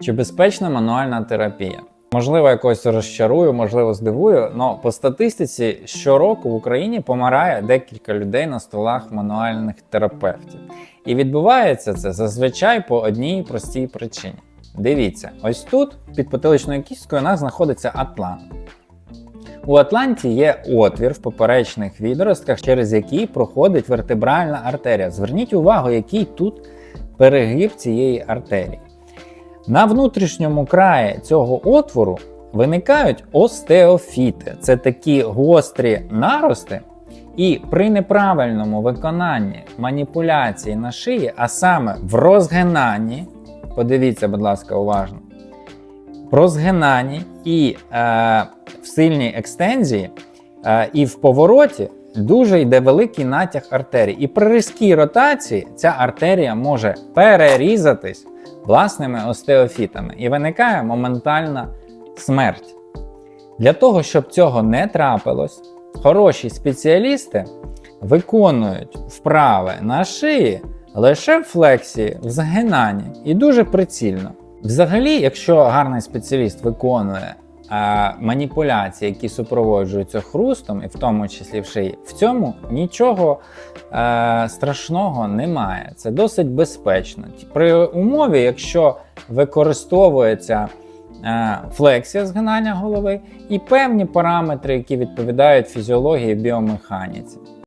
Чи безпечна мануальна терапія? Можливо, якось розчарую, можливо, здивую, але по статистиці щороку в Україні помирає декілька людей на столах мануальних терапевтів. І відбувається це зазвичай по одній простій причині. Дивіться, ось тут під потиличною кісткою у нас знаходиться атлант. У Атланті є отвір в поперечних відростках, через який проходить вертебральна артерія. Зверніть увагу, який тут перегиб цієї артерії. На внутрішньому краї цього отвору виникають остеофіти. Це такі гострі нарости, і при неправильному виконанні маніпуляції на шиї, а саме в розгинанні, подивіться, будь ласка, уважно, в розгинанні і е, в сильній екстензії, е, і в повороті дуже йде великий натяг артерії. І при різкій ротації ця артерія може перерізатись власними остеофітами і виникає моментальна смерть. Для того, щоб цього не трапилось, хороші спеціалісти виконують вправи на шиї лише в флексії, в згинанні і дуже прицільно. Взагалі, якщо гарний спеціаліст виконує маніпуляції, які супроводжуються хрустом, і в тому числі в шиї, в цьому нічого е, страшного немає. Це досить безпечно. При умові, якщо використовується е, флексія згинання голови і певні параметри, які відповідають фізіології і біомеханіці.